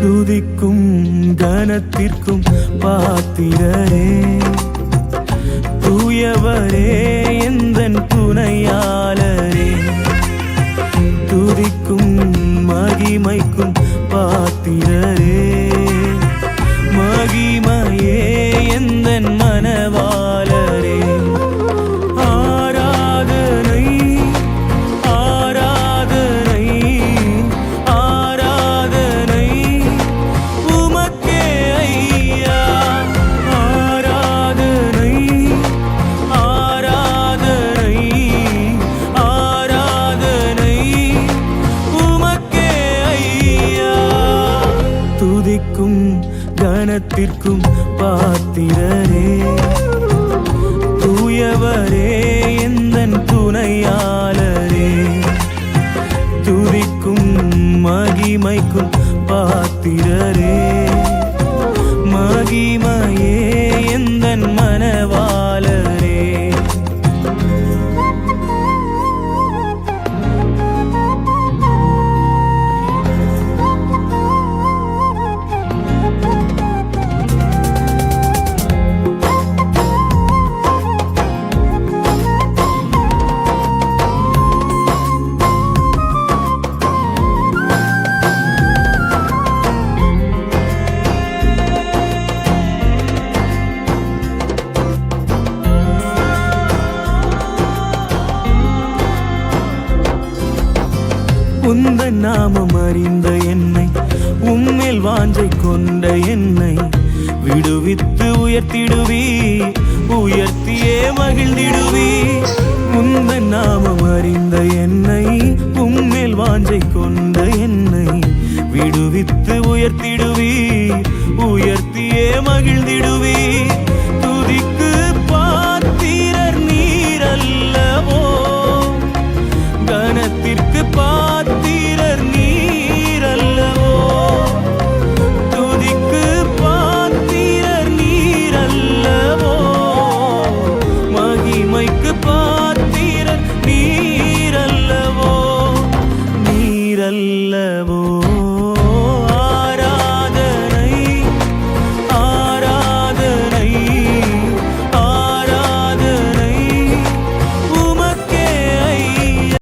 துதிக்கும் கனத்திற்கும் பாத்திரரே. தூயவரே எந்தன் துணையாளரே. துதிக்கும் மகிமைக்கும் பாத்திரரே. மகிமையே எந்தன் மனவாள துதிக்கும் கனத்திற்கும் பாத்திரரே. தூயவரே எந்த துணையாளரே. துதிக்கும் மகிமைக்கும் பாத்திரரே. உந்த நாமம் அறிந்த என்னை உம்மேல் வாஞ்சை கொண்ட என்னை. விடுவித்து உயர்த்திடுவி உயர்த்தியே மகிழ்ந்திடுவி. உந்த நாமம் அறிந்த என்னை உம்மேல் வாஞ்சை கொண்ட என்னை. விடுவித்து உயர்த்திடுவி உயர்த்தியே மகிழ்ந்திடு